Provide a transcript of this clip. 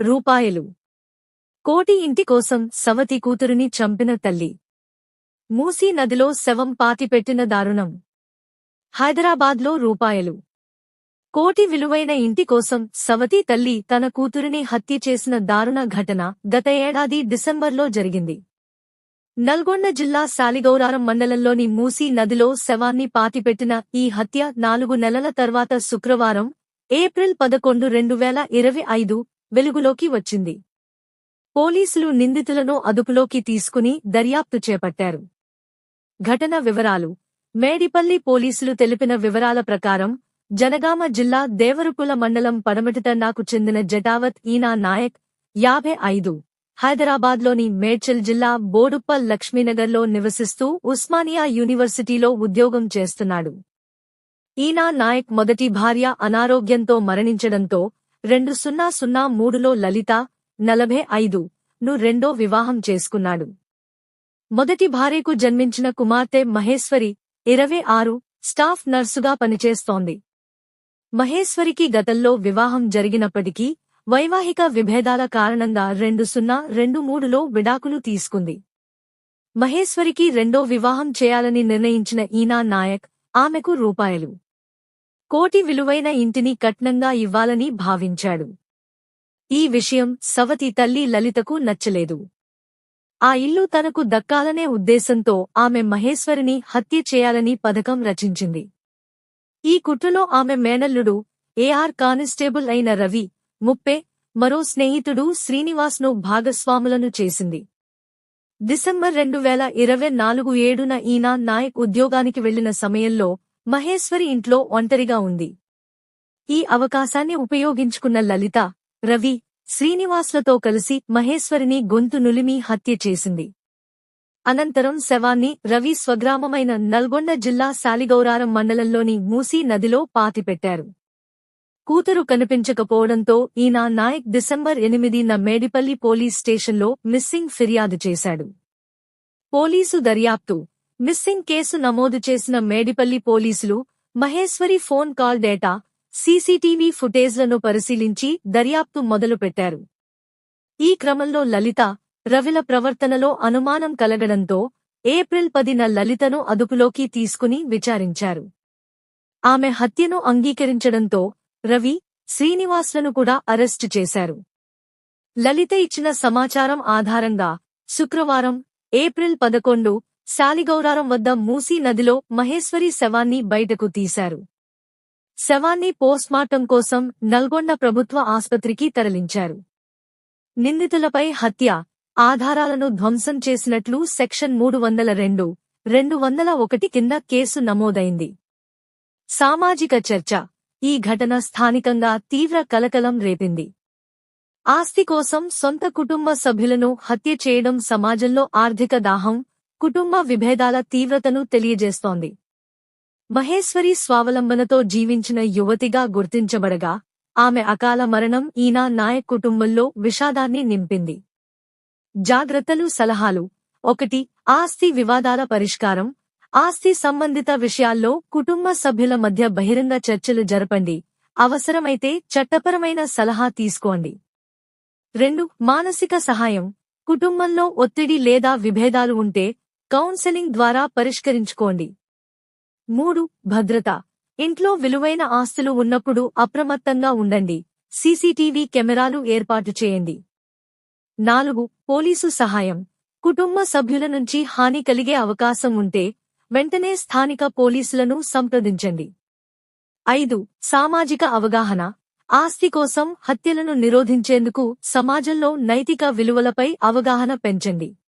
రూపాయలు. కోటి ఇంటి కోసం సవతి కూతురుని చంపిన తల్లి. మూసీ నదిలో శవం పాతిపెట్టిన దారుణం. హైదరాబాద్లో రూపాయలు. కోటి విలువైన ఇంటి కోసం సవతి తల్లి తన కూతురిని హత్య చేసిన దారుణ ఘటన గత ఏడాది డిసెంబర్లో జరిగింది. నల్గొండ జిల్లా సాలిగౌరారం మండలంలోని మూసీ నదిలో శవాన్ని పాతిపెట్టిన ఈ హత్య నాలుగు నెలల తర్వాత శుక్రవారం ఏప్రిల్ పదకొండు రెండు వేల ఇరవై ఐదు వెలుగులోకి వచ్చింది. పోలీసులు నిందితులను అదుపులోకి తీసుకుని దర్యాప్తు చేపట్టారు. ఘటన వివరాలు. మేడిపల్లి పోలీసులు తెలిపిన వివరాల ప్రకారం జనగామ జిల్లా దేవరుకుల మండలం పడమటితండాకు చెందిన జటావత్ ఈనా నాయక్ యాభై ఐదు హైదరాబాద్లోని మేడ్చల్ జిల్లా బోడుప్పల్ లక్ష్మీనగర్లో నివసిస్తూ ఉస్మానియా యూనివర్సిటీలో ఉద్యోగం చేస్తున్నాడు. ఈనా నాయక్ మొదటి భార్య అనారోగ్యంతో మరణించడంతో రెండు సున్నా సున్నా మూడులో లలిత నలభై ఐదు ను రెండో వివాహం చేసుకున్నాడు. మొదటి భార్యకు జన్మించిన కుమార్తె మహేశ్వరి ఇరవై ఆరు స్టాఫ్ నర్సుగా పనిచేస్తోంది. మహేశ్వరికి గతంలో వివాహం జరిగినప్పటికీ వైవాహిక విభేదాల కారణంగా రెండు సున్నా రెండు మూడులో విడాకులు తీసుకుంది. మహేశ్వరికి రెండో వివాహం చేయాలని నిర్ణయించిన ఈనా నాయక్ ఆమెకు రూపాయలు కోటి విలువైన ఇంటిని కట్నంగా ఇవ్వాలని భావించాడు. ఈ విషయం సవతి తల్లి లలితకు నచ్చలేదు. ఆ ఇల్లు తనకు దక్కాలనే ఉద్దేశంతో ఆమె మహేశ్వరిని హత్య చేయాలని పథకం రచించింది. ఈ కుట్రలో ఆమె మేనల్లుడు ఏఆర్ కానిస్టేబుల్ అయిన రవి ముప్పే మరో స్నేహితుడు శ్రీనివాస్ను భాగస్వాములను చేసింది. డిసెంబర్ రెండు వేల ఇరవై నాలుగు ఏడున ఈనా నాయక్ ఉద్యోగానికి వెళ్ళిన సమయంలో మహేశ్వరి ఇంట్లో ఒంటరిగా ఉంది. ఈ అవకాశాన్ని ఉపయోగించుకున్న లలిత రవి శ్రీనివాస్లతో కలిసి మహేశ్వరిని గొంతు నులిమి హత్య చేసింది. అనంతరం శవాన్ని రవి స్వగ్రామమైన నల్గొండ జిల్లా సాలిగౌరారం మండలంలోని మూసీ నదిలో పాతిపెట్టారు. కూతురు కనిపించకపోవడంతో ఈయన నాయక్ డిసెంబర్ ఎనిమిదిన మేడిపల్లి పోలీస్ స్టేషన్లో మిస్సింగ్ ఫిర్యాదు చేశాడు. పోలీసు దర్యాప్తు మిస్సింగ్ కేసు నమోదు చేసిన మేడిపల్లి పోలీసులు Maheshwari phone call data CCTV ఫుటేజ్లను పరిశీలించి దర్యాప్తు మొదలుపెట్టారు. ఈ క్రమంలో లలిత రవిల ప్రవర్తనలో అనుమానం కలగడంతో ఏప్రిల్ పదిన లలితను అదుపులోకి తీసుకుని విచారించారు. ఆమె హత్యను అంగీకరించడంతో రవి శ్రీనివాస్లను కూడా అరెస్టు చేశారు. లలిత ఇచ్చిన సమాచారం ఆధారంగా శుక్రవారం ఏప్రిల్ పదకొండు శాలిగౌరారం వద్ద మూసీ నదిలో మహేశ్వరి శవాన్ని బయటకు తీశారు. శవాన్ని పోస్ట్మార్టం కోసం నల్గొండ ప్రభుత్వ ఆస్పత్రికి తరలించారు. నిందితులపై హత్య ఆధారాలను ధ్వంసం చేసినట్లు సెక్షన్ మూడు వందల రెండు రెండు వందల ఒకటి కింద కేసు నమోదైంది. సామాజిక చర్చ ఈ ఘటన స్థానికంగా తీవ్ర కలకలం రేపింది. ఆస్తి కోసం సొంత కుటుంబ సభ్యులను హత్య చేయడం సమాజంలో ఆర్థిక దాహం కుటుంబ విభేదాల తీవ్రతను తెలియజేస్తోంది. మహేశ్వరి స్వావలంబనతో జీవించిన యువతిగా గుర్తించబడగా ఆమె అకాల మరణం ఈనా నాయక్ కుటుంబంలో విషాదాన్ని నింపింది. జాగ్రత్తలు సలహాలు. ఒకటి ఆస్తి వివాదాల పరిష్కారం. ఆస్తి సంబంధిత విషయాల్లో కుటుంబ సభ్యుల మధ్య బహిరంగ చర్చలు జరపండి. అవసరమైతే చట్టపరమైన సలహా తీసుకోండి. రెండు మానసిక సహాయం. కుటుంబంలో ఒత్తిడి లేదా విభేదాలు ఉంటే కౌన్సెలింగ్ ద్వారా పరిష్కరించుకోండి. మూడు భద్రత. ఇంట్లో విలువైన ఆస్తులు ఉన్నప్పుడు అప్రమత్తంగా ఉండండి. సీసీటీవీ కెమెరాలు ఏర్పాటు చేయండి. నాలుగు పోలీసు సహాయం. కుటుంబ సభ్యుల నుంచి హాని కలిగే అవకాశం ఉంటే వెంటనే స్థానిక పోలీసులను సంప్రదించండి. ఐదు సామాజిక అవగాహన. ఆస్తి కోసం హత్యలను నిరోధించేందుకు సమాజంలో నైతిక విలువలపై అవగాహన పెంచండి.